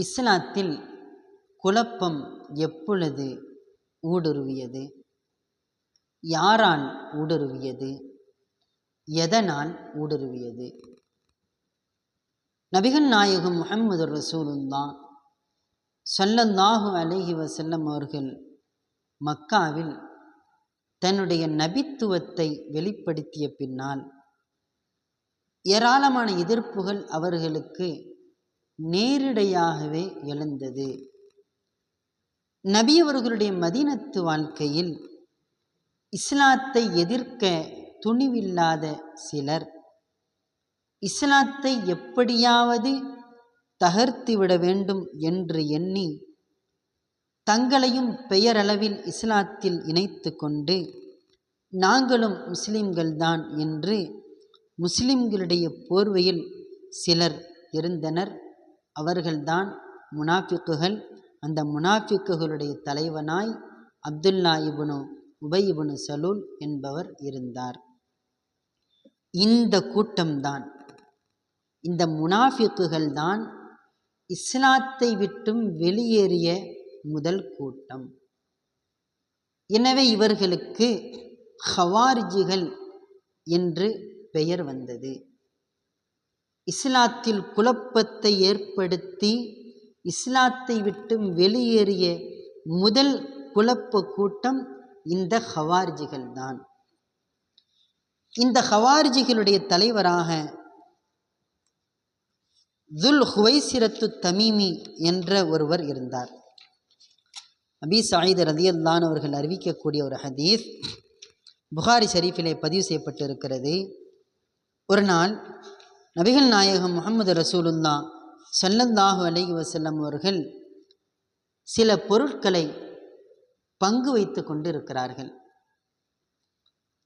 இஸ்லாத்தில் குழப்பம் எப்பொழுது ஊடுருவியது? யாரால் ஊடுருவியது? எதனால் ஊடுருவியது? நபிகள் நாயகம் முகமது ரசூலுல்லா ஸல்லல்லாஹு அலைஹி வசல்லம் அவர்கள் மக்காவில் தன்னுடைய நபித்துவத்தை வெளிப்படுத்திய பின்னால் ஏராளமான எதிர்ப்புகள் அவர்களுக்கு நேரிடையாகவே எழுந்தது. நபியவர்களுடைய மதீனத்து வாழ்க்கையில் இஸ்லாத்தை எதிர்க்க துணிவில்லாத சிலர் இஸ்லாத்தை எப்படியாவது தகர்த்துவிட வேண்டும் என்று எண்ணி தங்களையும் பெயரளவில் இஸ்லாத்தில் இணைத்து கொண்டு நாங்களும் முஸ்லிம்கள்தான் என்று முஸ்லிம்களுடைய போர்வையில் சிலர் இருந்தனர். அவர்கள்தான் முனாஃபிக்குகள். அந்த முனாஃபிக்குகளுடைய தலைவனாய் அப்துல்லா இபுனு உபை இபுனு சலூல் என்பவர் இருந்தார். இந்த கூட்டம்தான் இந்த முனாஃபிக்குகள் தான் இஸ்லாத்தை விட்டும் வெளியேறிய முதல் கூட்டம். எனவே இவர்களுக்கு ஹவாரிஜிகள் என்று பெயர் வந்தது. இஸ்லாத்தில் குழப்பத்தை ஏற்படுத்தி இஸ்லாத்தை விட்டும் வெளியேறிய முதல் குழப்ப கூட்டம் இந்த ஹவாரிஜிகள் தான். இந்த ஹவார்ஜிகளுடைய தலைவராக துல் ஹுவைசிரத்து தமீமி என்ற ஒருவர் இருந்தார். அபி சாயித் ரதியல்லான் அவர்கள் அறிவிக்கக்கூடிய ஒரு ஹதீஸ் புகாரி ஷரீஃபிலே பதிவு செய்யப்பட்டிருக்கிறது. ஒரு நாள் நபிகள் நாயகம் முகமது ரசூலுல்லா சல்லல்லாஹு அலைஹி வசல்லம் அவர்கள் சில பொருட்களை பங்கு வைத்து கொண்டிருக்கிறார்கள்.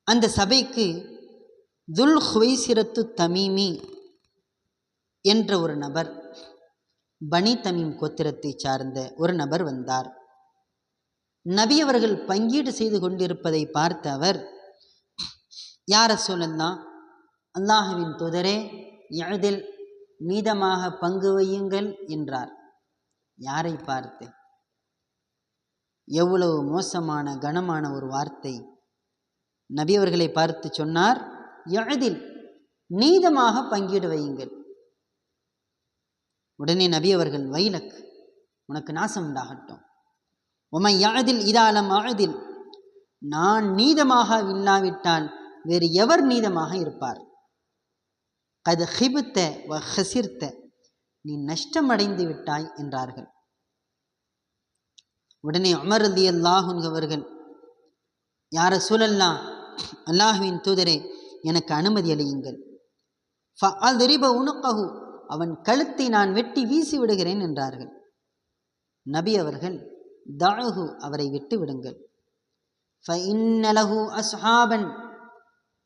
அந்த சபைக்கு துல் ஹுவைசிரத்து தமீமி என்ற ஒரு நபர் பனி தமீம் கோத்திரத்தை சார்ந்த ஒரு நபர் வந்தார். நபி அவர்கள் பங்கீடு செய்து கொண்டிருப்பதை பார்த்த அவர் யார சொல்லலாம் அல்லாஹுவின் துதரே எழுதில் மீதமாக பங்கு வையுங்கள் என்றார். யாரை பார்த்து? எவ்வளவு மோசமான கனமான ஒரு வார்த்தை. நபி அவர்களை பார்த்து சொன்னார் எழுதில் நீதமாக பங்கீடு வையுங்கள். உடனே நபி அவர்கள் வைலக் உனக்கு நாசம் உண்டாகட்டும். உமை யாதில் இதாலம் அழுதில் நான் நீதமாக இல்லாவிட்டால் வேறு எவர் நீதமாக இருப்பார்? கது ஹிபுத்த வ ஹசிர்த்த நீ நஷ்டமடைந்து விட்டாய் என்றார்கள். உடனே அமர் அலி அல்லாஹுன் அவர்கள் யார சூழல்லா அல்லாஹுவின் தூதரே எனக்கு அனுமதி அளியுங்கள். அதிரிப உணுக்ககு அவன் கழுத்தை நான் வெட்டி வீசி விடுகிறேன் என்றார்கள். நபி அவர்கள் தாழகு அவரை விட்டு விடுங்கள். ஃபஇன்னலஹு அஸ்ஹாபன்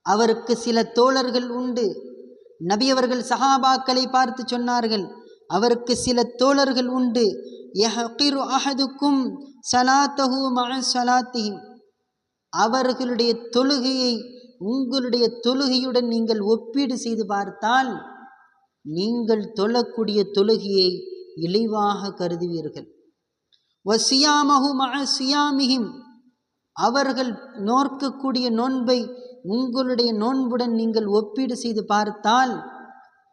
அவருக்கு சில தோழர்கள் உண்டு. நபி அவர்கள் சஹாபாக்களை பார்த்து சொன்னார்கள் அவருக்கு சில தோழர்கள் உண்டு. யஹகிரு அஹதுக்கும் சலாத்தஹு மஅ சலாத்திஹிம். அவர்களுடைய தொழுகையை உங்களுடைய தொழுகையுடன் நீங்கள் ஒப்பீடு செய்து பார்த்தால் நீங்கள் தொழக்கூடிய தொழுகையை இழிவாக கருதுவீர்கள். வசியாமஹு மஅ சியாமிஹிம். அவர்கள் நோர்க்கக்கூடிய நோன்பை உங்களுடைய நோன்புடன் நீங்கள் ஒப்பீடு செய்து பார்த்தால்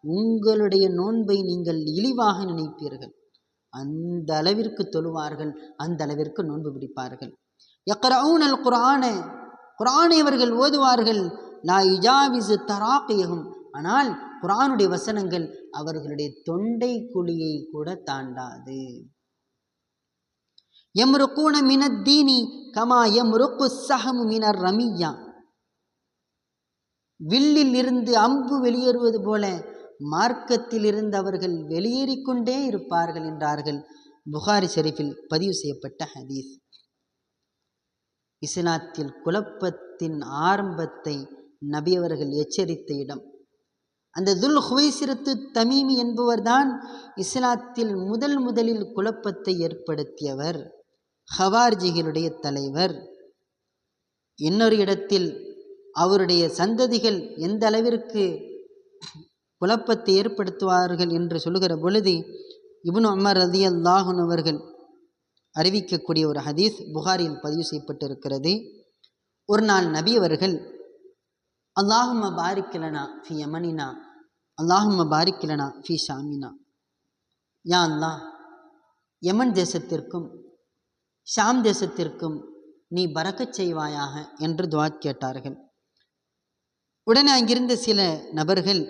உங்களுடைய நோன்பை நீங்கள் இழிவாக நினைப்பீர்கள். அந்த அளவிற்கு தொழுவார்கள் அந்த அளவிற்கு நோன்பு பிடிப்பார்கள். எக்கரவுனல் அல் குரான குரானை அவர்கள் ஓதுவார்கள் லா இஜாவிசு தராக்கையகும் ஆனால் குரானுடைய வசனங்கள் அவர்களுடைய தொண்டை குழியை கூட தாண்டாது. எம்ருக்கூன மினத்தீனி கமா எம்ருக்கு சஹமு மினர் ரமியா. வில்லில் இருந்து அம்பு வெளியேறுவது போல மார்க்கத்தில் இருந்து அவர்கள் வெளியேறிக்கொண்டே இருப்பார்கள் என்றார்கள். புகாரி ஷெரீஃபில் பதிவு செய்யப்பட்ட ஹதீஸ். இஸ்லாத்தில் குழப்பத்தின் ஆரம்பத்தை நபியவர்கள் எச்சரித்த இடம். அந்த துல் ஹுவைசிரத்து தமீமி என்பவர்தான் இஸ்லாத்தில் முதல் முதலில் குழப்பத்தை ஏற்படுத்தியவர். ஹவார்ஜிகளுடைய தலைவர். இன்னொரு இடத்தில் அவருடைய சந்ததிகள் எந்த அளவிற்கு குழப்பத்தை ஏற்படுத்துவார்கள் என்று சொல்லுகிற பொழுது இபுன் அமர் ரதி அல்லாஹன் அவர்கள் அறிவிக்கக்கூடிய ஒரு ஹதீஸ் புகாரில் பதிவு செய்யப்பட்டிருக்கிறது. ஒரு நாள் நபி அவர்கள் அல்லாஹும பாரிக்கலனா ஃபி யமனினா அல்லாஹும பாரிக்கலனா ஃபி ஷாமினா. யா அல்லா யமன் தேசத்திற்கும் ஷாம் தேசத்திற்கும் நீ பறக்கச் செய்வாயாக என்று துவா கேட்டார்கள். உடனே அங்கிருந்த சில நபர்கள்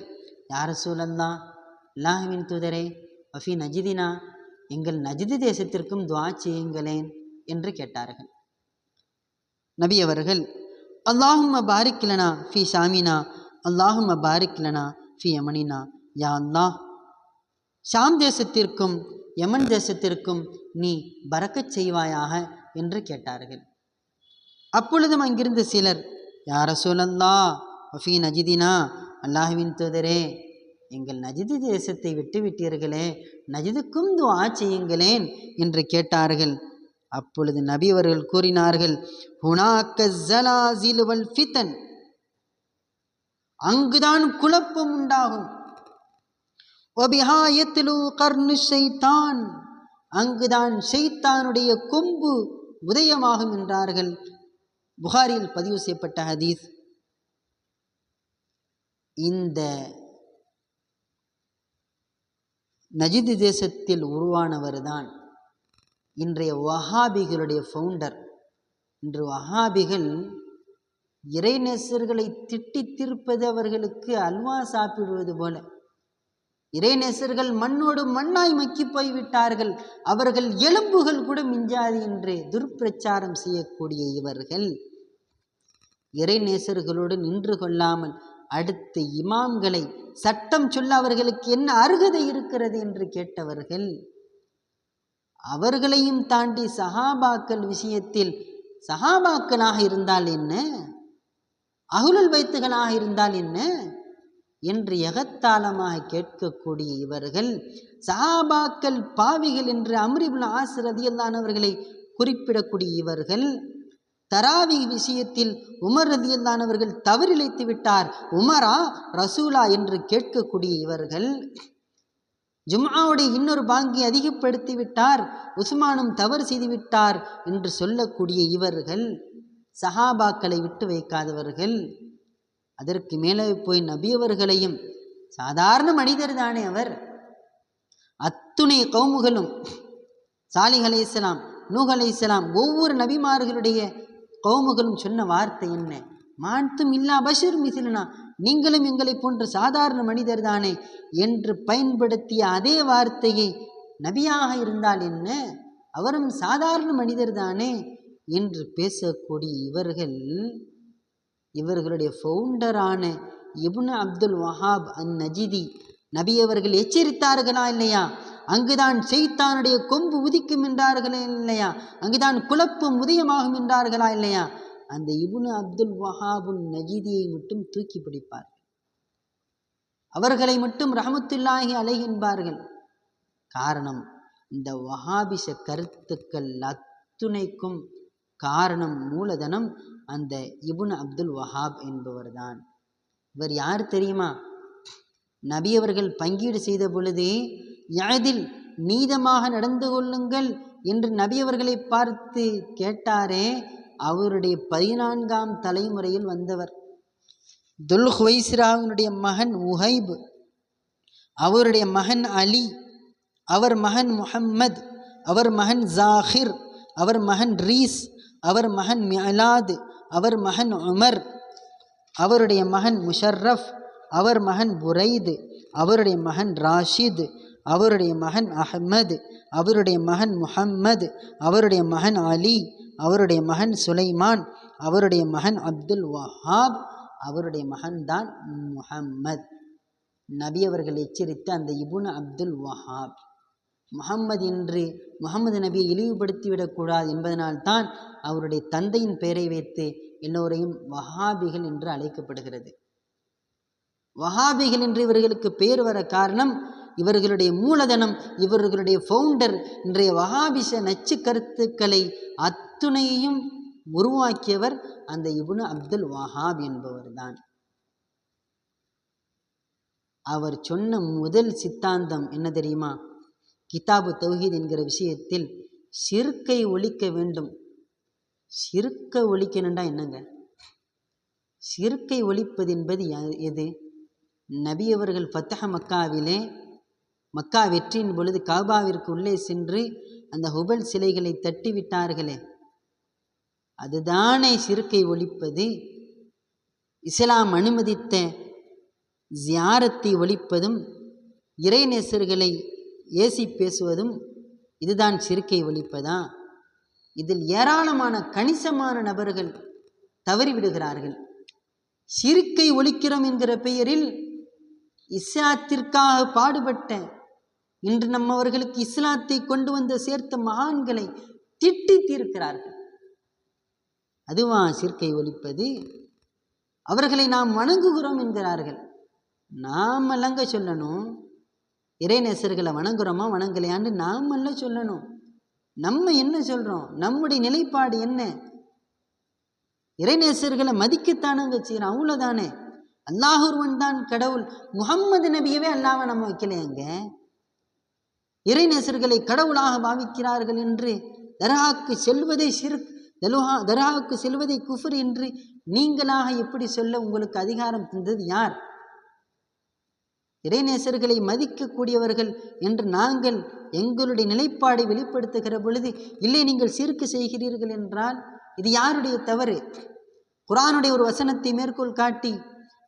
யார சூழல்லா அல்லாஹுவின் தூதரே வஃபி நஜிதினா? எங்கள் நஜிது தேசத்திற்கும் துவா செய்யுங்களேன் என்று கேட்டார்கள். நபி அவர்கள் அல்லாஹும் பாரிக்லனா ஃபி ஷாமினா அல்லாஹும் பாரிக்லனா ஃபி யமனினா யா அல்லாஹ்! ஷாம் தேசத்திற்கும் யமன் தேசத்திற்கும் நீ பறக்கச் செய்வாயாக என்று கேட்டார்கள். அப்பொழுதும் அங்கிருந்த சிலர் யார சூழல்லா அஃபி நஜிதினா அல்லாஹுவின் தூதரே எங்கள் நஜிது தேசத்தை விட்டுவிட்டீர்களே நஜிதுக்கும் துவா செய்யுங்களேன் என்று கேட்டார்கள். அப்பொழுது நபி அவர்கள் கூறினார்கள் ஹுனாக்க ஃபிதன் அங்குதான் குழப்பம் உண்டாகும். ஷைத்தான் அங்குதான் ஷைத்தானுடைய கொம்பு உதயமாகும் என்றார்கள். புகாரில் பதிவு செய்யப்பட்ட ஹதீஸ் இந்த நஜிது தேசத்தில் உருவானவர் தான் இன்றைய வஹாபிகளுடைய ஃபவுண்டர் இன்று வஹாபிகள் இறைநேசர்களை திட்டி தீர்ப்பது அவர்களுக்கு அல்வா சாப்பிடுவது போல. இறைநேசர்கள் மண்ணோடு மண்ணாய் மக்கி போய்விட்டார்கள். அவர்கள் எலும்புகள் கூட மிஞ்சாது என்று துர்ப்பிரச்சாரம் செய்யக்கூடிய இவர்கள் இறைநேசர்களோடு நின்று கொள்ளாமல் அடுத்து இமாம்களை சட்டம் சொல்ல அவர்களுக்கு என்ன அருகதை இருக்கிறது என்று கேட்டவர்கள் அவர்களையும் தாண்டி சஹாபாக்கள் விஷயத்தில் சஹாபாக்களாக இருந்தால் என்ன? அகுலுல் வைத்துகளாக இருந்தால் என்ன? என்று எகத்தாளமாக கேட்கக்கூடிய இவர்கள் சஹாபாக்கள் பாவிகள் என்று அம்ரிபுல் ஆசிரதியல்லானவர்களை குறிப்பிடக்கூடிய இவர்கள் தராவி விஷயத்தில் உமர் ரதியல்லானவர்கள் தவறிழைத்து விட்டார். உமரா ரசூலா என்று கேட்கக்கூடிய இவர்கள் ஜும்ஆவுடைய இன்னொரு பாங்கி அதிகப்படுத்தி விட்டார். உஸ்மானும் தவறு செய்துவிட்டார் என்று சொல்லக்கூடிய இவர்கள் சஹாபாக்களை விட்டு வைக்காதவர்கள். அதற்கு மேலே போய் நபியவர்களையும் சாதாரண மனிதர் தானே அவர். அத்துணை கவுமுகளும் சாலிஹ் அலை இஸ்லாம் நூஹ் அலை இஸ்லாம் ஒவ்வொரு நபிமார்களுடைய கவுமுகளும் சொன்ன வார்த்தை என்ன? மான்த்தும் இல்லா பஷீர் மிசிலனா நீங்களும் எங்களை போன்ற சாதாரண மனிதர் தானே என்று பயன்படுத்திய அதே வார்த்தையை நபியாக இருந்தால் என்ன? அவரும் சாதாரண மனிதர் தானே என்று பேசக்கூடிய இவர்கள் இவர்களுடைய ஃபவுண்டரான இபுன் அப்துல் வஹாப் அந் நஜிதி நபி அவர்கள் எச்சரித்தார்களா இல்லையா? அங்குதான் செய்தானுடைய கொம்பு உதிக்கும் என்றார்களே இல்லையா? அங்குதான் குழப்பம் உதயமாகும் என்றார்களா இல்லையா? அந்த இபுனு அப்துல் வஹாபுன் நஜீதியை மட்டும் தூக்கி பிடிப்பார் அவர்களை மட்டும் ரஹமத்துல்லாஹி அலை என்பார்கள். காரணம் இந்த வஹாபிச கருத்துக்கள் அத்துணைக்கும் காரணம் மூலதனம் அந்த இபுன் அப்துல் வஹாப் என்பவர்தான். இவர் யார் தெரியுமா? நபி அவர்கள் பங்கீடு செய்த பொழுதே யாதில் நீதமாக நடந்து கொள்ளுங்கள் என்று நபி அவர்களை பார்த்து கேட்டாரே அவருடைய பதினான்காம் தலைமுறையில் வந்தவர். துல் ஹுவைஸ்ராவினுடைய மகன் உஹைப் அவருடைய மகன் அலி அவர் மகன் முஹம்மத் அவர் மகன் ஜாஹிர் அவர் மகன் ரீஸ் அவர் மகன் மியலாது அவர் மகன் உமர் அவருடைய மகன் முஷர்ரஃப் அவர் மகன் புரைது அவருடைய மகன் ராஷித் அவருடைய மகன் அஹமது அவருடைய மகன் முஹம்மது அவருடைய மகன் அலி அவருடைய மகன் சுலைமான் அவருடைய மகன் அப்துல் வஹாப் அவருடைய மகன்தான் முஹம்மத். நபி அவர்கள் எச்சரித்த அந்த இபுன் அப்துல் வஹாப். முகம்மது என்று முகமது நபியை இழிவுபடுத்திவிடக்கூடாது என்பதனால்தான் அவருடைய தந்தையின் பெயரை வைத்து எல்லோரையும் வஹாபிகள் என்று அழைக்கப்படுகிறது. வஹாபிகள் என்று இவர்களுக்கு பெயர் வர காரணம் இவர்களுடைய மூலதனம் இவர்களுடைய ஃபவுண்டர் இன்றைய வகாபிச நச்சு கருத்துக்களை அத்துணையையும் உருவாக்கியவர் அந்த இபுனு அப்துல் வஹாப் என்பவர்தான். அவர் சொன்ன முதல் சித்தாந்தம் என்ன தெரியுமா? கிதாபு தௌஹீத் என்கிற விஷயத்தில் சிறுக்கை ஒழிக்க வேண்டும். சிறுக்க ஒழிக்கணுண்டா என்னங்க? சிறுக்கை ஒழிப்பது என்பது எது? நபி அவர்கள் ஃபத்தஹ மக்காவிலே மக்கா வெற்றியின் பொழுது காபாவிற்கு உள்ளே சென்று அந்த ஹுபல் சிலைகளை தட்டி விட்டார்களே. அதுதானே சிறுக்கை ஒழிப்பது? இஸ்லாம் அனுமதித்த ஜியாரத்தை ஒழிப்பதும் இறைநேசர்களை ஏசி பேசுவதும் இதுதான் சிறுக்கை ஒழிப்பதா? இதில் ஏராளமான கணிசமான நபர்கள் தவறிவிடுகிறார்கள். சிறுக்கை ஒழிக்கிறோம் என்கிற பெயரில் இஸ்லாத்திற்காக பாடுபட்ட இன்று நம்மவர்களுக்கு இஸ்லாத்தை கொண்டு வந்து சேர்த்த மகான்களை திட்டி தீர்க்கிறார்கள். அதுவா சிற்கை ஒழிப்பது அவர்களை நாம் வணங்குகிறோம் என்கிறார்கள். நாம் அல்லங்க சொல்லணும். இறைநேசர்களை வணங்குறோமா வணங்கலையான்னு நாம் அல்ல சொல்லணும். நம்ம என்ன சொல்றோம்? நம்முடைய நிலைப்பாடு என்ன? இறைநேசர்களை மதிக்கத்தானங்க செய்கிறோம் அவ்வளோதானே அல்லாஹொருவன் தான் கடவுள். முகம்மது நபியவே அல்லாம நம்ம வைக்கலையங்க இறைநேசர்களை கடவுளாக பாவிக்கிறார்கள் என்று தர்காவுக்கு செல்வதை சிறு தலுஹா தர்காவுக்கு செல்வதை குஃபர் என்று நீங்களாக எப்படி சொல்ல உங்களுக்கு அதிகாரம் தந்தது யார்? இறைநேசர்களை மதிக்கக்கூடியவர்கள் என்று நாங்கள் எங்களுடைய நிலைப்பாடை வெளிப்படுத்துகிற பொழுது இல்லை நீங்கள் சிறுக்கு செய்கிறீர்கள் என்றால் இது யாருடைய தவறு? குரானுடைய ஒரு வசனத்தை மேற்கோள் காட்டி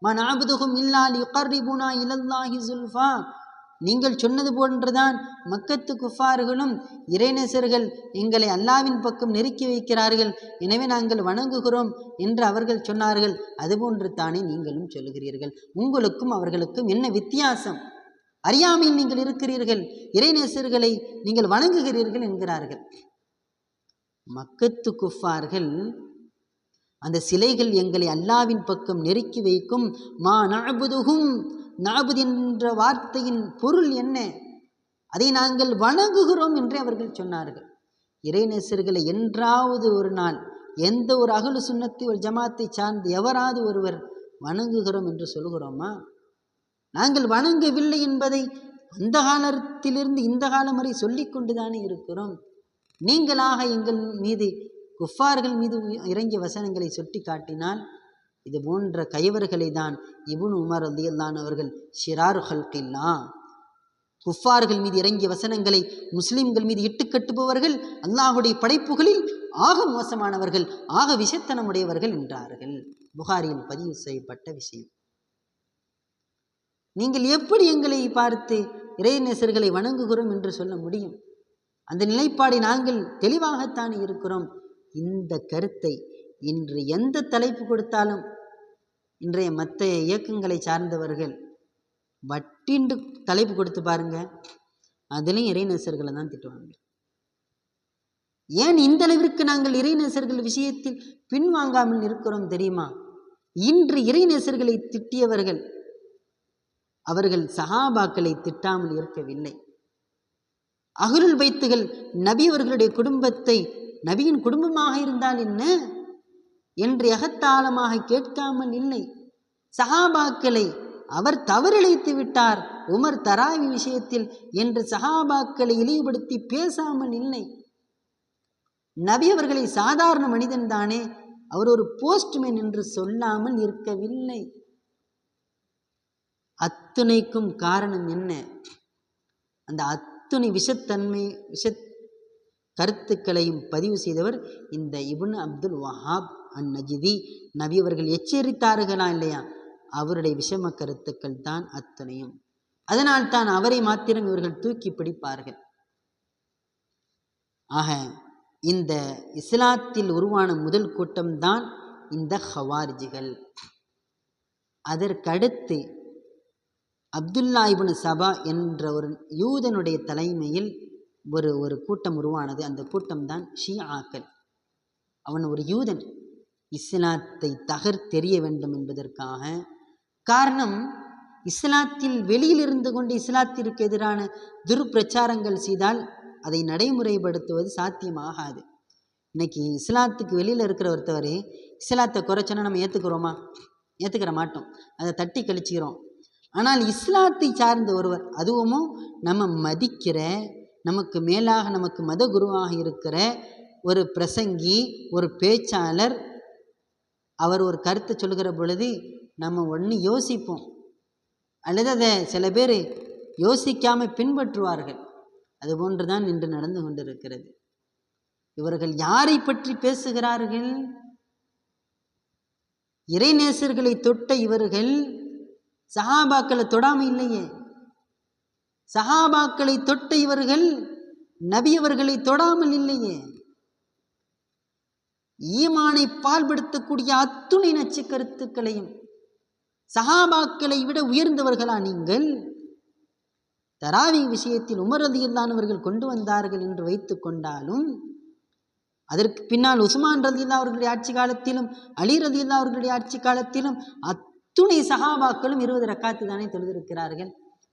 மன் ஆபுதுகும் இல்லால் யுகர்ரிபுனா இலல்லாஹி சுல்ஃபா. நீங்கள் சொன்னது போன்றுதான் மக்கத்து குஃபார்களும் இறைநேசர்கள் எங்களை அல்லாவின் பக்கம் நெருக்கி வைக்கிறார்கள். எனவே நாங்கள் வணங்குகிறோம் என்று அவர்கள் சொன்னார்கள். அதுபோன்று தானே நீங்களும் சொல்லுகிறீர்கள். உங்களுக்கும் அவர்களுக்கும் என்ன வித்தியாசம்? அறியாமையில் நீங்கள் இருக்கிறீர்கள். இறைநேசர்களை நீங்கள் வணங்குகிறீர்கள் என்கிறார்கள். மக்கத்து குஃபார்கள் அந்த சிலைகள் எங்களை அல்லாவின் பக்கம் நெருக்கி வைக்கும். மா நபுதுகும் நாபுதி என்ற வார்த்தையின் பொருள் என்ன? அதை நாங்கள் வணங்குகிறோம் என்றே அவர்கள் சொன்னார்கள். இறைநேசர்களை என்றாவது ஒரு நாள் எந்த ஒரு அகலு சுண்ணத்தை ஒரு ஜமாத்தை சார்ந்து எவராது ஒருவர் வணங்குகிறோம் என்று சொல்கிறோமா நாங்கள் வணங்கவில்லை என்பதை அந்த காலத்திலிருந்து இந்த காலம் வரை சொல்லிக் கொண்டுதானே இருக்கிறோம். நீங்களாக எங்கள் மீது குஃபார்கள் மீது இறங்கிய வசனங்களை சுட்டி காட்டினால் இது போன்ற கைவர்களை தான் இபுன் உமர் ரலியல்லான் அவர்கள் ஷிராரு ஹல்கில்லா குஃபார்கள் மீது இறங்கிய வசனங்களை முஸ்லிம்கள் மீது இட்டு கட்டுபவர்கள் அல்லாஹுடைய படைப்புகளில் ஆக மோசமானவர்கள் ஆக விஷத்தனமுடையவர்கள் என்றார்கள். புகாரியில் பதிவு செய்யப்பட்ட விஷயம். நீங்கள் எப்படி எங்களை பார்த்து இறைநேசர்களை வணங்குகிறோம் என்று சொல்ல முடியும்? அந்த நிலைப்பாடை நாங்கள் தெளிவாகத்தான் இருக்கிறோம்? இந்த கருத்தை இன்று எந்த தலைப்பு கொடுத்தாலும் இன்றைய மற்ற இயக்கங்களை சார்ந்தவர்கள் வட்டிண்டு தலைப்பு கொடுத்து பாருங்க. அதுலேயும் இறைநேசர்களை தான் திட்டுவாங்க. ஏன் இந்த அளவிற்கு நாங்கள் இறைநேசர்கள் விஷயத்தில் பின்வாங்காமல் இருக்கிறோம் தெரியுமா? இன்று இறைநேசர்களை திட்டியவர்கள் அவர்கள் சஹாபாக்களை திட்டாமல் இருக்கவில்லை. அகுருள் பைத்துகள் நபி அவர்களுடைய குடும்பத்தை நபியின் குடும்பமாக இருந்தால் என்ன? என்று எகத்தாளமாக கேட்காமல் இல்லை. சஹாபாக்களை அவர் தவறிழைத்து விட்டார். உமர் தராவி விஷயத்தில் என்று சஹாபாக்களை இழிவுபடுத்தி பேசாமல் இல்லை. நபி அவர்களை சாதாரண மனிதன் தானே. அவர் ஒரு போஸ்ட்மேன் என்று சொல்லாமல் இருக்கவில்லை. அத்துணைக்கும் காரணம் என்ன? அந்த அத்துணை விஷத்தன்மை விஷ கருத்துக்களையும் பதிவு செய்தவர் இந்த இபுன் அப்துல் வஹாப். அன் நஜிதி நபி அவர்கள் எச்சரித்தார்களா இல்லையா? அவருடைய விஷம கருத்துக்கள் தான் அத்தனையும். அதனால் தான் அவரை மாத்திரம் இவர்கள் தூக்கி பிடிப்பார்கள். ஆக இந்த இஸ்லாத்தில் உருவான முதல் கூட்டம்தான் இந்த ஹவாரிஜிகள். அதற்கடுத்து அப்துல்லா சபா என்ற ஒரு யூதனுடைய தலைமையில் ஒரு ஒரு கூட்டம் உருவானது. அந்த கூட்டம் தான் ஷியாக்கள். அவன் ஒரு யூதன். இஸ்லாத்தை தகர்த்தெறிய வேண்டும் என்பதற்காக. காரணம் இஸ்லாத்தில் வெளியில் இருந்து கொண்டு இஸ்லாத்திற்கு எதிரான துருப்பிரச்சாரங்கள் செய்தால் அதை நடைமுறைப்படுத்துவது சாத்தியமாகாது. இன்னைக்கு இஸ்லாத்துக்கு வெளியில் இருக்கிற ஒருத்தவர் இஸ்லாத்தை குறைச்சோன்னா நம்ம ஏற்றுக்கிறோமா ஏற்றுக்கிற மாட்டோம். அதை தட்டி கழிச்சுக்கிறோம். ஆனால் இஸ்லாத்தை சார்ந்த ஒருவர் அதுவும் நம்ம மதிக்கிற நமக்கு மேலாக நமக்கு மத குருவாக இருக்கிற ஒரு பிரசங்கி ஒரு பேச்சாளர் அவர் ஒரு கருத்தை சொல்லுகிற பொழுது நம்ம ஒன்று யோசிப்போம். அல்லது அதை சில பேர் யோசிக்காமல் பின்பற்றுவார்கள். அதுபோன்று தான் இன்று நடந்து கொண்டிருக்கிறது. இவர்கள் யாரை பற்றி பேசுகிறார்கள்? இறைநேசர்களை தொட்ட இவர்கள் சஹாபாக்களை தொடாம இல்லையே. சஹாபாக்களை தொட்ட இவர்கள் நபியவர்களை தொடாமல் இல்லையே. ஈமானை பால்படுத்தக்கூடிய அத்துணை நச்சு கருத்துக்களையும் சஹாபாக்களை விட உயர்ந்தவர்களா நீங்கள்? தராவி விஷயத்தில் உமர் கொண்டு வந்தார்கள் என்று வைத்துக் கொண்டாலும் அதற்கு பின்னால் உஸ்மான் ரதியுல்லா அவர்களுடைய ஆட்சி காலத்திலும் அலி ரதியுல்லா அவர்களுடைய ஆட்சி காலத்திலும் அத்துணை சகாபாக்களும் இருபது ரக்காத்து தானே தொழுதிருக்கிறார்கள்.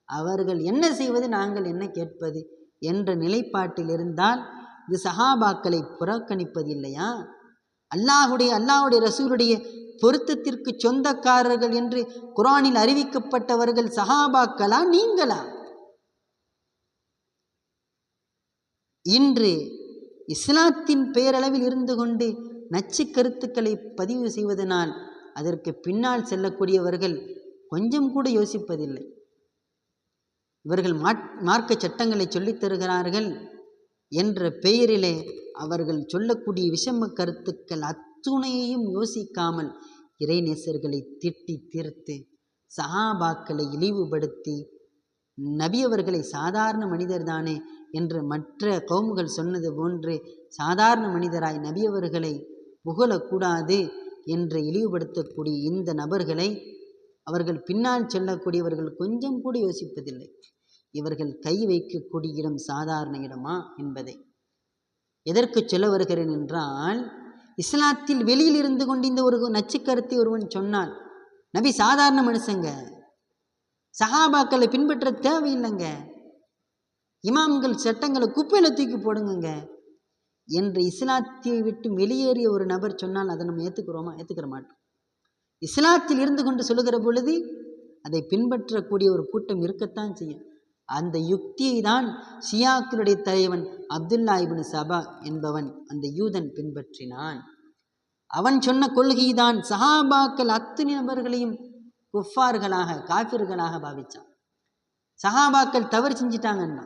அவர்கள் என்ன செய்வது நாங்கள் என்ன கேட்பது என்ற நிலைப்பாட்டில் இருந்தால் இது சஹாபாக்களை புறக்கணிப்பது இல்லையா? அல்லாஹுடைய அல்லாஹுடைய ரசூலுடைய பொருத்தத்திற்கு சொந்தக்காரர்கள் என்று குரானில் அறிவிக்கப்பட்டவர்கள் சஹாபாக்களா? நீங்களா? இன்று இஸ்லாத்தின் பெயரளவில் இருந்து கொண்டு நச்சு கருத்துக்களை பதிவு செய்வதனால் அதற்கு பின்னால் செல்லக்கூடியவர்கள் கொஞ்சம் கூட யோசிப்பதில்லை. இவர்கள் மார்க்க சட்டங்களை சொல்லித் தருகிறார்கள் என்ற பெயரிலே அவர்கள் சொல்லக்கூடிய விஷம கருத்துக்கள் அத்துணையையும் யோசிக்காமல் இறைநேசர்களை திட்டி தீர்த்து சஹாபாக்களை இழிவுபடுத்தி நபி அவர்களை சாதாரண மனிதர் தானே என்று மற்ற கவுமுகள் சொன்னது போன்று சாதாரண மனிதராய் நபி அவர்களை புகழக்கூடாது என்று இழிவுபடுத்தக்கூடிய இந்த நபர்களை அவர்கள் பின்னால் செல்லக்கூடியவர்கள் கொஞ்சம் கூட யோசிப்பதில்லை. இவர்கள் கை வைக்கக்கூடிய இடம் சாதாரண இடமா என்பதை. எதற்கு சொல்ல வருகிறேன் என்றால் இஸ்லாத்தில் வெளியில் இருந்து கொண்டு இந்த ஒரு நச்சுக்கருத்தை ஒருவன் சொன்னான் நபி சாதாரண மனுஷங்க. சஹாபாக்களை பின்பற்ற தேவையில்லைங்க. இமாம்கள் சட்டங்களை குப்பையில் தூக்கி போடுங்கங்க. என்று இஸ்லாத்தை விட்டு வெளியேறிய ஒரு நபர் சொன்னால் அதை நம்ம ஏற்றுக்கிறோமா ஏற்றுக்கிற மாட்டோம். இஸ்லாத்தில் இருந்து கொண்டு சொல்லுகிற பொழுது அதை பின்பற்றக்கூடிய ஒரு கூட்டம் இருக்கத்தான் செய்யும். அந்த யுக்தியை தான் ஷியாக்களுடைய தலைவன் அப்துல்லா இபின் சபா என்பவன் அந்த யூதன் பின்பற்றினான். அவன் சொன்ன கொள்கைதான் சஹாபாக்கள் அத்தனை நபர்களையும் குஃபார்களாக காஃபிர்களாக பாவிச்சான். சஹாபாக்கள் தவறு செஞ்சிட்டாங்கன்னா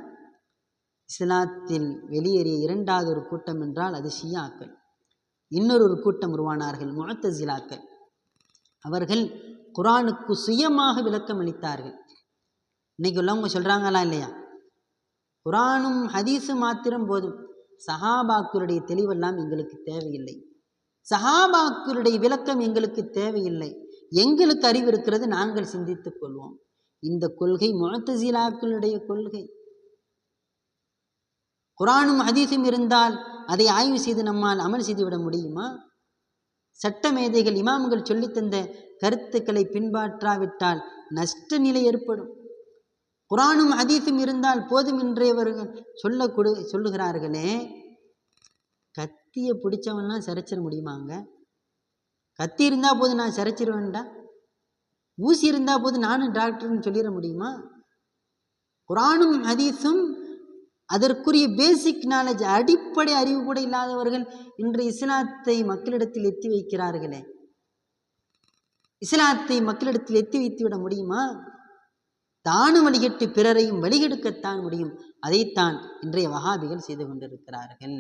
இஸ்லாத்தில் வெளியேறிய இரண்டாவது ஒரு கூட்டம் என்றால் அது ஷியாக்கள். இன்னொரு ஒரு கூட்டம் உருவானார்கள் முழத்தசிலாக்கள் அவர்கள் குரானுக்கு சுயமாக விளக்கம் அளித்தார்கள் இன்னைக்கு உள்ளவங்க சொல்கிறாங்களா இல்லையா? குரானும் ஹதீஸு மாத்திரம் போதும். சஹாபாக்களுடைய தெளிவெல்லாம் எங்களுக்கு தேவையில்லை. சஹாபாக்களுடைய விளக்கம் எங்களுக்கு தேவையில்லை. எங்களுக்கு அறிவு இருக்கிறது நாங்கள் சிந்தித்துக் கொள்வோம். இந்த கொள்கை முழத்தசீலாக்களுடைய கொள்கை. குரானும் ஹதீஸும் இருந்தால் அதை ஆய்வு செய்து நம்மால் அமல் செய்துவிட முடியுமா? சட்ட மேதைகள் இமாம்கள் சொல்லித்தந்த கருத்துக்களை பின்பற்றாவிட்டால் நஷ்ட நிலை ஏற்படும். குரானும் ஹதீஸும் இருந்தால் போதும் என்றவர்கள் சொல்ல கொடு சொல்லுகிறார்களே. கத்தியை பிடிச்சவன்லாம் சிறைச்சிட முடியுமாங்க? கத்தி இருந்தால் போது நான் சிறைச்சிருவேன்டா. ஊசி இருந்தால் போது நானும் டாக்டர்னு சொல்லிட முடியுமா? குரானும் ஹதீஸும் அதற்குரிய பேசிக் நாலேஜ் அடிப்படை அறிவு கூட இல்லாதவர்கள் இன்று இஸ்லாத்தை மக்களிடத்தில் எத்தி வைக்கிறார்களே. இஸ்லாத்தை மக்களிடத்தில் எத்தி வைத்து விட முடியுமா? தானும் வழிகட்டு பிறரையும் வழிகெடுக்கத்தான் முடியும். அதைத்தான் இன்றைய வகாபிகள் செய்து கொண்டிருக்கிறார்கள்.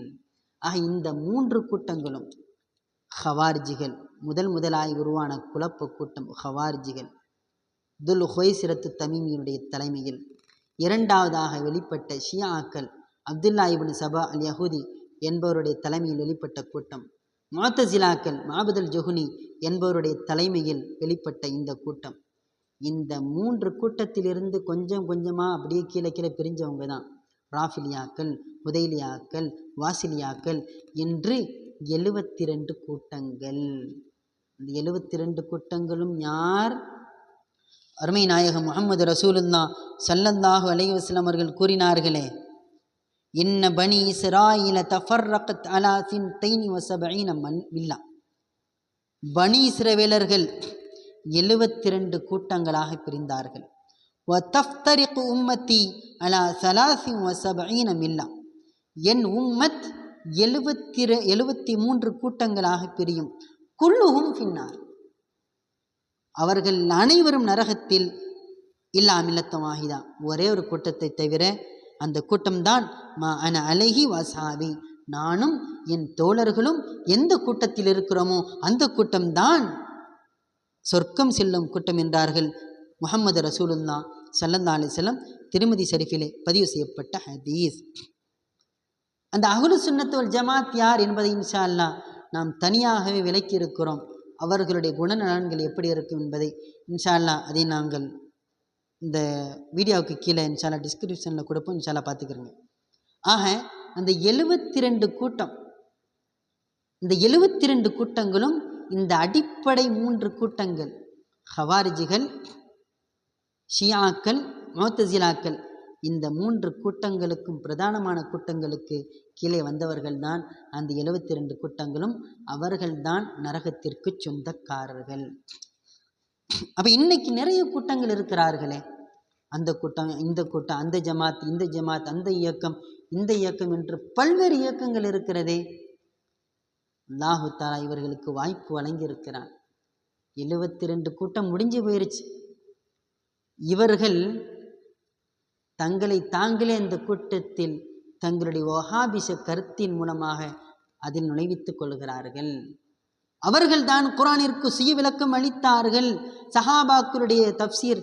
ஆக இந்த மூன்று கூட்டங்களும் ஹவார்ஜிகள் முதல் முதலாய் உருவான குழப்ப கூட்டம் ஹவார்ஜிகள் துல் ஹொய்சிரத்து தமீமியினுடைய தலைமையில். இரண்டாவதாக வெளிப்பட்ட ஷியாக்கள் அப்துல்லா இபின் சபா அல் யஹூதி என்பவருடைய தலைமையில் வெளிப்பட்ட கூட்டம். மாத்தசிலாக்கள் மாபுதல் ஜொஹுனி என்பவருடைய தலைமையில் வெளிப்பட்ட இந்த கூட்டம். இந்த மூன்று கூட்டத்திலிருந்து கொஞ்சம் கொஞ்சமாக அப்படியே கீழே கீழே பிரிஞ்சவங்க தான் ராஃபிலியாக்கள் உதைலியாக்கள் வாசிலியாக்கள் என்று எழுபத்தி ரெண்டு கூட்டங்கள். இந்த எழுபத்தி ரெண்டு கூட்டங்களும் யார்? அருமை நாயகம் முகமது ரசூலுல்லா சல்லல்லாஹு அலைஹி அவர்கள் கூறினார்களே இன்ன பனி இஸ்ராயில தஃபர்ரகத் அலா சின்தைனி வசபஈன மன் இல்லா பனி இஸ்ரவேலர்கள் எழுபத்தி ரெண்டு கூட்டங்களாக பிரிந்தார்கள். வ தஃப்தரிக்கு உம்மத்தி அலா சலாசி வசபீன மில்லா. என் உம்மத் எழுபத்தி எழுபத்தி மூன்று கூட்டங்களாக பிரியும். குல்லுகும் பின்னார் அவர்கள் அனைவரும் நரகத்தில் இல்லா மில்லத்தமாகிதான் ஒரே ஒரு கூட்டத்தை தவிர அந்த கூட்டம்தான் மா அன அழகி வசாவி நானும் என் தோழர்களும் எந்த கூட்டத்தில் இருக்கிறோமோ அந்த கூட்டம்தான் சொர்க்கம் செல்லும் கூட்டம் என்றார்கள். முகமது ரசூலுல்லா சல்லல்லா அலிசல்லம் திருமதி ஷரீஃபிலே பதிவு செய்யப்பட்ட ஹதீஸ். அந்த அகுலு சுன்னத்துவல் ஜமாத் யார் என்பதை இன்ஷா அல்லா நாம் தனியாகவே விலக்கி இருக்கிறோம். அவர்களுடைய குணநலன்கள் எப்படி இருக்கும் என்பதை இன்ஷா அல்லா அதை நாங்கள் இந்த வீடியோவுக்கு கீழே இன்ஷால்லா டிஸ்கிரிப்ஷனில் கொடுப்போம். இன்ஷால்லா பார்த்துக்கிறோங்க. ஆக அந்த எழுபத்தி ரெண்டு கூட்டம் இந்த எழுபத்தி ரெண்டு கூட்டங்களும் இந்த அடிப்படை மூன்று கூட்டங்கள். ஹவாரிஜிகள் ஷியாக்கள் மோத்தசிலாக்கள். இந்த மூன்று கூட்டங்களுக்கும் பிரதானமான கூட்டங்களுக்கு கீழே வந்தவர்கள்தான் அந்த எழுபத்தி ரெண்டு கூட்டங்களும் அவர்கள்தான் நரகத்திற்கு சொந்தக்காரர்கள். அப்போ இன்னைக்கு நிறைய கூட்டங்கள் இருக்கிறார்களே. அந்த கூட்டம் இந்த கூட்டம் அந்த ஜமாத் இந்த ஜமாத் அந்த இயக்கம் இந்த இயக்கம் என்று பல்வேறு இயக்கங்கள் இருக்கிறதே. அல்லாஹு தாலா இவர்களுக்கு வாய்ப்பு வழங்கியிருக்கிறான். எழுபத்தி ரெண்டு கூட்டம் முடிஞ்சு போயிருச்சு. இவர்கள் தங்களை தாங்களே அந்த கூட்டத்தில் தங்களுடைய ஒஹாபிஷ கருத்தின் மூலமாக அதில் நுழைவித்துக் கொள்கிறார்கள். அவர்கள்தான் குரானிற்கு சுய விளக்கம் அளித்தார்கள். சஹாபாக்களுடைய தப்சீர்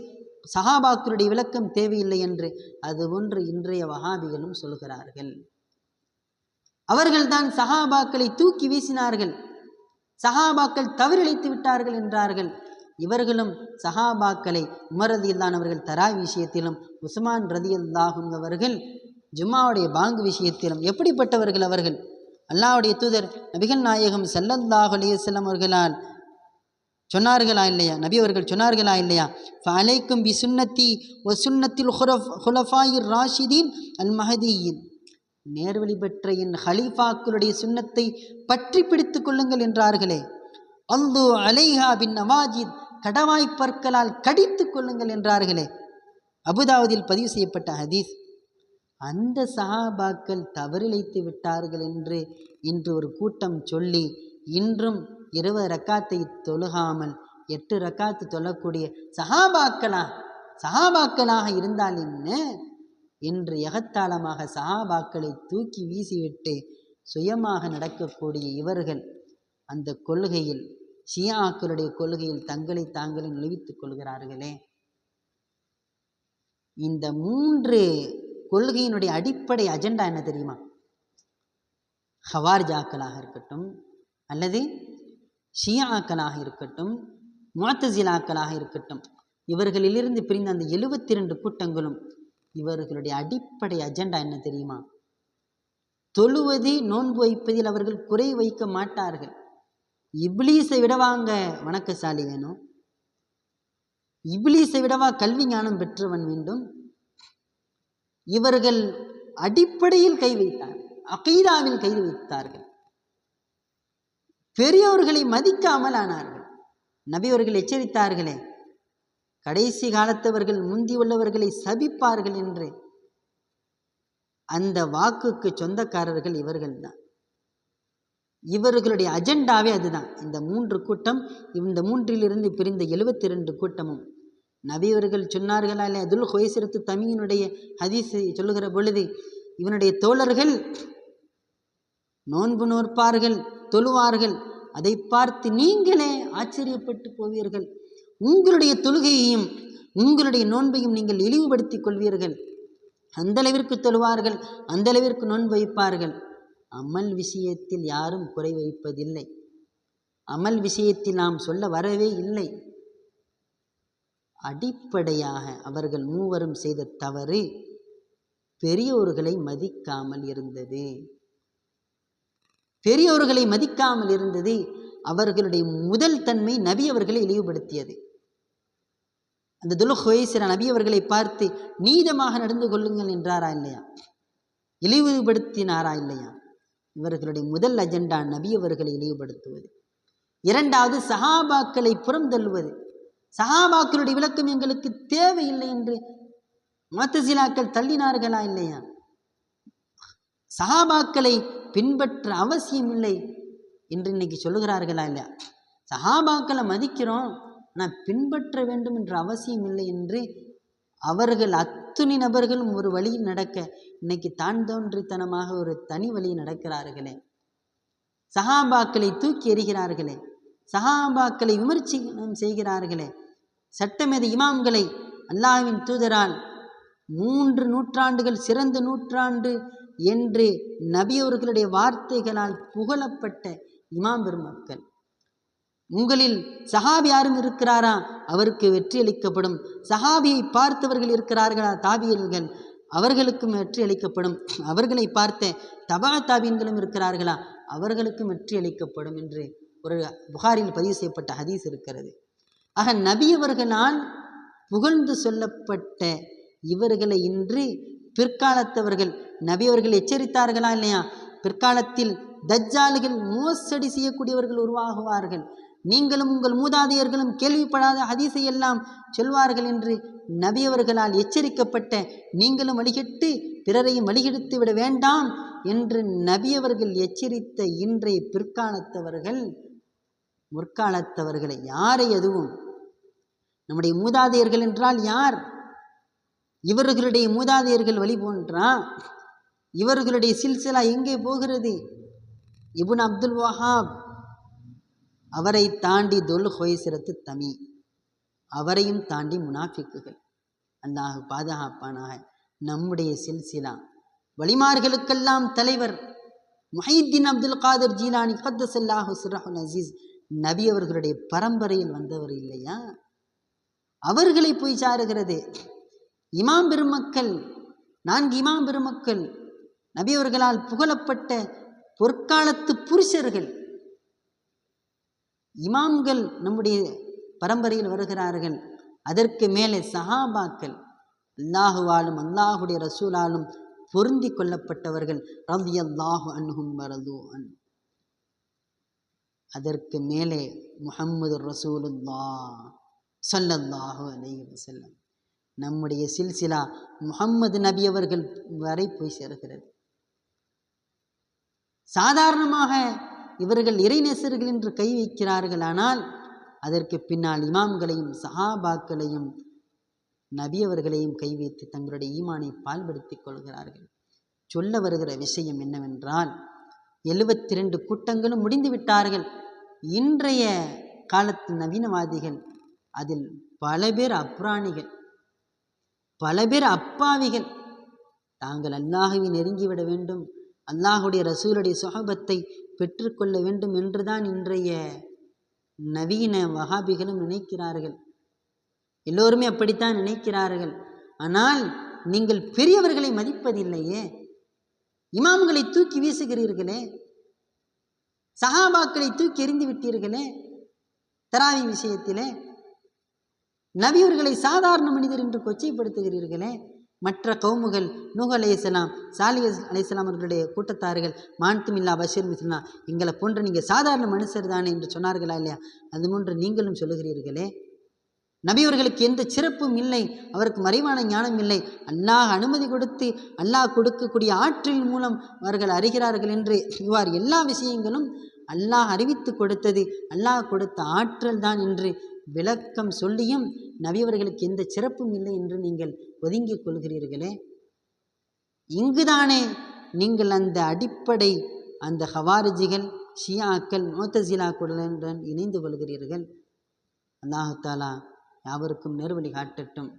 சஹாபாக்களுடைய விளக்கம் தேவையில்லை என்று அது ஒன்று இன்றைய வஹாபிகளும் சொல்கிறார்கள். அவர்கள்தான் சஹாபாக்களை தூக்கி வீசினார்கள். சஹாபாக்கள் தவறிழைத்து விட்டார்கள் என்றார்கள். இவர்களும் சஹாபாக்களை உமர் ரதியல்லான் அவர்கள் தரா விஷயத்திலும் உஸ்மான் ரதியல்லாகும் அவர்கள் ஜும்மாவுடைய பாங்கு விஷயத்திலும் எப்படிப்பட்டவர்கள் அவர்கள்? அல்லாவுடைய தூதர் நபிகள் நாயகம் சல்லல்லாஹ் அலையம் அவர்களால் சொன்னார்களா இல்லையா? நபி அவர்கள் சொன்னார்களா இல்லையா? அலைக்கும் பி சுன்னத்தி ஒ சுன்னத்தில் ஹுலஃபாயிர் ராஷிதீன் அல் மஹதியின். நேர்வழி பெற்ற என் ஹலீஃபாக்களுடைய சுண்ணத்தை பற்றி பிடித்து கொள்ளுங்கள் என்றார்களே. அந்து அலைஹா பின் நவாஜித் கடவாய் பற்களால் கடித்து கொள்ளுங்கள் என்றார்களே. அபுதாவதில் பதிவு செய்யப்பட்ட ஹதீஸ் அந்த சஹாபாக்கள் தவறிழைத்து விட்டார்கள் என்று இன்று ஒரு கூட்டம் சொல்லி இன்றும் இருபது ரக்காத்தை தொழுகாமல் எட்டு ரக்காத்து தொழக்கூடிய சஹாபாக்களா சஹாபாக்களாக இருந்தால் என்ன? என்று எகத்தாளமாக சஹாபாக்களை தூக்கி வீசிவிட்டு சுயமாக நடக்கக்கூடிய இவர்கள் அந்த கொள்கையில் ஷியாக்களுடைய கொள்கையில் தங்களை தாங்களே நுழைவித்துக் கொள்கிறார்களே. இந்த மூன்று கொள்கையினுடைய அடிப்படை அஜெண்டா என்ன தெரியுமா? ஹவார்ஜாக்களாக இருக்கட்டும் அல்லது ஷியாக்களாக இருக்கட்டும் முத்தசிலாக்களாக இருக்கட்டும் இவர்களிலிருந்து பிரிந்த அந்த எழுபத்தி ரெண்டு கூட்டங்களும் இவர்களுடைய அடிப்படை அஜெண்டா என்ன தெரியுமா? தொழுவது நோன்பு வைப்பதில் அவர்கள் குறை வைக்க மாட்டார்கள். இப்ளீஸை விடவாங்க வணக்கசாலி வேணும். இப்ளீஸை விடவா கல்வி ஞானம் பெற்றவன் வேண்டும்? இவர்கள் அடிப்படையில் கை வைத்தார் அகைதாவில் கை வைத்தார்கள். பெரியோர்களை மதிக்காமல் ஆனார்கள். நபியவர்கள் எச்சரித்தார்களே கடைசி காலத்தவர்கள் முந்தி உள்ளவர்களை சபிப்பார்கள் என்று அந்த வாக்குக்கு சொந்தக்காரர்கள் இவர்கள் தான். இவர்களுடைய அஜெண்டாவே அதுதான். இந்த மூன்று கூட்டம் இந்த மூன்றிலிருந்து பிரிந்த எழுபத்தி ரெண்டு கூட்டமும் நபியவர்கள் சொன்னார்களா இல்லை அதுல் ஹொய்சிரத்து தமியினுடைய ஹதீஸ் சொல்லுகிற பொழுது இவனுடைய தோழர்கள் நோன்பு நோற்பார்கள் தொழுவார்கள். அதை பார்த்து நீங்களே ஆச்சரியப்பட்டு போவீர்கள். உங்களுடைய தொழுகையையும் உங்களுடைய நோன்பையும் நீங்கள் இழிவுபடுத்திக் கொள்வீர்கள். அந்த அளவிற்கு தொழுவார்கள் அந்த அளவிற்கு நோன்பு வைப்பார்கள். அமல் விஷயத்தில் யாரும் குறை வைப்பதில்லை. அமல் விஷயத்தில் நாம் சொல்ல வரவே இல்லை. அடிப்படையாக அவர்கள் மூவரும் செய்த தவறு பெரியோர்களை மதிக்காமல் இருந்தது. பெரியோர்களை மதிக்காமல் இருந்தது அவர்களுடைய முதல் தன்மை நபி அவர்களை இழிவுபடுத்தியது. அந்த துலுஹ்வைசிர நபி அவர்களை பார்த்து நீதமாக நடந்து கொள்ளுங்கள் என்றாரா இல்லையா? இழிவுபடுத்தினாரா இல்லையா? இவர்களுடைய முதல் அஜெண்டா நபி அவர்களை இழிவுபடுத்துவது. இரண்டாவது சஹாபாக்களை புறம் தள்ளுவது சஹாபாக்களுடைய விளக்கம் எங்களுக்கு தேவையில்லை என்று மாத்தசிலாக்கள் தள்ளினார்களா இல்லையா? சஹாபாக்களை பின்பற்ற அவசியம் இல்லை என்று இன்னைக்கு சொல்லுகிறார்களா இல்லையா? சஹாபாக்களை மதிக்கிறோம். ஆனால் பின்பற்ற வேண்டும் என்ற அவசியம் இல்லை என்று அவர்கள் அத்துணை நபர்களும் ஒரு வழியில் நடக்க இன்னைக்கு தான் தோன்றித்தனமாக ஒரு தனி வழியில் நடக்கிறார்களே. சஹாபாக்களை தூக்கி எறிகிறார்களே. சஹாபாக்களை விமர்சனம் செய்கிறார்களே. சட்டமேத இமாம்களை? அல்லாஹ்வின் தூதரால் மூன்று நூற்றாண்டுகள் சிறந்த நூற்றாண்டு என்று நபியவர்களுடைய வார்த்தைகளால் புகழப்பட்ட இமாம் பெருமக்கள் உங்களில் சஹாபி யாரும் இருக்கிறாரா? அவருக்கு வெற்றி அளிக்கப்படும். சஹாபியை பார்த்தவர்கள் இருக்கிறார்களா? தாபியல்கள் அவர்களுக்கும் வெற்றி அளிக்கப்படும். அவர்களை பார்த்த தபா தாபியன்களும் இருக்கிறார்களா? அவர்களுக்கும் வெற்றி அளிக்கப்படும் என்று ஒரு புகாரில் பதிவு செய்யப்பட்ட ஹதீஸ் இருக்கிறது. ஆக நபியவர்களால் புகழ்ந்து சொல்லப்பட்ட இவர்களை இன்று பிற்காலத்தவர்கள் நபியவர்கள் எச்சரித்தார்களா இல்லையா? பிற்காலத்தில் தஜ்ஜாலுகள் மோசடி செய்யக்கூடியவர்கள் உருவாகுவார்கள். நீங்களும் உங்கள் மூதாதையர்களும் கேள்விப்படாத ஹதீஸை எல்லாம் சொல்வார்கள் என்று நபியவர்களால் எச்சரிக்கப்பட்ட நீங்களும் வழிகிட்டு பிறரையும் வழிகெடுத்து விட வேண்டாம் என்று நபியவர்கள் எச்சரித்த இன்றைய பிற்காலத்தவர்கள் முற்காலத்தவர்களை யாரை எதுவும்? நம்முடைய மூதாதையர்கள் என்றால் யார்? இவர்களுடைய மூதாதையர்கள் வழி போன்றா? இவர்களுடைய சில்சிலா எங்கே போகிறது? இபுன் அப்துல் வஹாப். அவரை தாண்டி தொல் ஹொய்சிரத்து தமி. அவரையும் தாண்டி முனாஃபிக்குகள். அல்லாஹ் பாதுகாப்பானாக நம்முடைய சில்சிலா. வலிமார்களுக்கெல்லாம் தலைவர் முஹைத்தீன் அப்துல் காதர் ஜீலானி கத்தசல்லாஹு சிரஹுல் அசீஸ். நபி அவர்களுடைய பரம்பரையில் வந்தவர் இல்லையா? அவர்களை போய் சாருகிறது. இமாம் பெருமக்கள் நான்கு இமாம் பெருமக்கள் நபியவர்களால் புகழப்பட்ட பொற்காலத்து புருஷர்கள் இமாம்கள் நம்முடைய பரம்பரையில் வருகிறார்கள். அதற்கு மேலே சஹாபாக்கள் அல்லாஹுவாலும் அல்லாஹுடைய ரசூலாலும் பொருந்தி கொள்ளப்பட்டவர்கள் ரவி அல்லாஹு அன்ஹும் வரது அன். அதற்கு மேலே முஹம்மது ரசூலுல்லா சொல்லல்லாஹு அலைஹி வஸல்லம். நம்முடைய சில்சிலா முகம்மது நபி அவர்கள் வரை போய் சேர்கிறது. சாதாரணமாக இவர்கள் இறைநேசர்கள் என்று கை வைக்கிறார்கள். ஆனால் அதற்கு பின்னால் இமாம்களையும் சஹாபாக்களையும் நபியவர்களையும் கை வைத்து தங்களுடைய ஈமானை பால்படுத்திக் கொள்கிறார்கள். சொல்ல வருகிற விஷயம் என்னவென்றால் எழுபத்தி ரெண்டு கூட்டங்களும் முடிந்து விட்டார்கள். இன்றைய காலத்து நவீனவாதிகள் அதில் பல பேர் அப்ராணிகள் பல பேர் அப்பாவிகள். தாங்கள் அல்லாஹுவை நெருங்கிவிட வேண்டும். அல்லாஹுடைய ரசூலுடைய சுகபத்தை பெற்றுக்கொள்ள வேண்டும் என்றுதான் இன்றைய நவீன வகாபிகளும் நினைக்கிறார்கள். எல்லோருமே அப்படித்தான் நினைக்கிறார்கள். ஆனால் நீங்கள் பெரியவர்களை மதிப்பதில்லையே. இமாம்களை தூக்கி வீசுகிறீர்களே. சஹாபாக்களை தூக்கி எறிந்து விட்டீர்களே. தராவி விஷயத்திலே. நபியவர்களை சாதாரண மனிதர் என்று கொச்சைப்படுத்துகிறீர்களே. மற்ற கவுமுகள் நூஹ் அலையலாம் சாலி அலையலாம் அவர்களுடைய கூட்டத்தார்கள் மான்துமில்லா பஷீர் மிஸ்லா எங்களை போன்ற நீங்கள் சாதாரண மனுஷர் தானே என்று சொன்னார்களா இல்லையா? அது போன்று நீங்களும் சொல்லுகிறீர்களே. நபியவர்களுக்கு எந்த சிறப்பும் இல்லை அவருக்கு மறைவான ஞானம் இல்லை. அல்லாஹ் அனுமதி கொடுத்து அல்லாஹ் கொடுக்கக்கூடிய ஆற்றில் மூலம் அவர்கள் அறிகிறார்கள் என்று இவ்வாறு எல்லா விஷயங்களும் அல்லாஹ் அறிவித்து கொடுத்தது அல்லாஹ் கொடுத்த ஆற்றல் தான் என்று விளக்கம் சொல்லியும் நபியவர்களுக்கு எந்த சிறப்பும் இல்லை என்று நீங்கள் ஒதுங்கிக் கொள்கிறீர்களே. இங்குதானே நீங்கள் அந்த அடிப்படை அந்த ஹவாரிஜிகள் ஷியாக்கள் மோத்தசிலாக்களுடன் இணைந்து கொள்கிறீர்கள். அல்லாஹாலா யாவருக்கும் நேர்வழி காட்டட்டும்.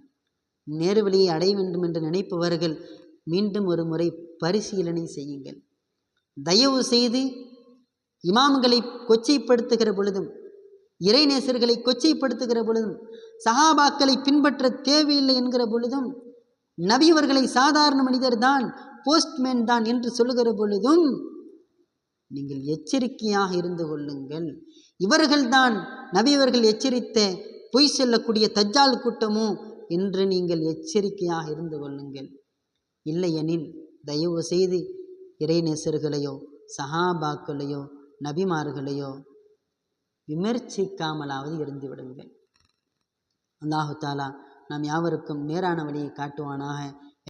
நேர்வழியை அடைய வேண்டும் என்று நினைப்பவர்கள் மீண்டும் ஒரு முறை பரிசீலனை செய்யுங்கள். தயவு செய்து இமாம்களை கொச்சைப்படுத்துகிற பொழுதும் இறைநேசர்களை கொச்சைப்படுத்துகிற பொழுதும் சஹாபாக்களை பின்பற்ற தேவையில்லை என்கிற பொழுதும் நபியவர்களை சாதாரண மனிதர் தான் போஸ்ட்மேன் தான் என்று சொல்லுகிற பொழுதும் நீங்கள் எச்சரிக்கையாக இருந்து கொள்ளுங்கள். இவர்கள்தான் நபியவர்கள் எச்சரித்த பொய் செல்லக்கூடிய தஜ்ஜால் கூட்டமோ என்று நீங்கள் எச்சரிக்கையாக இருந்து கொள்ளுங்கள். இல்லையெனில் தயவு செய்து இறைநேசர்களையோ சஹாபாக்களையோ நபிமார்களையோ விமர்சிக்காமலாவது இருந்து விடுங்கள். அல்லாஹு தாலா நாம் யாவருக்கும் நேரான வழியை காட்டுவானாக.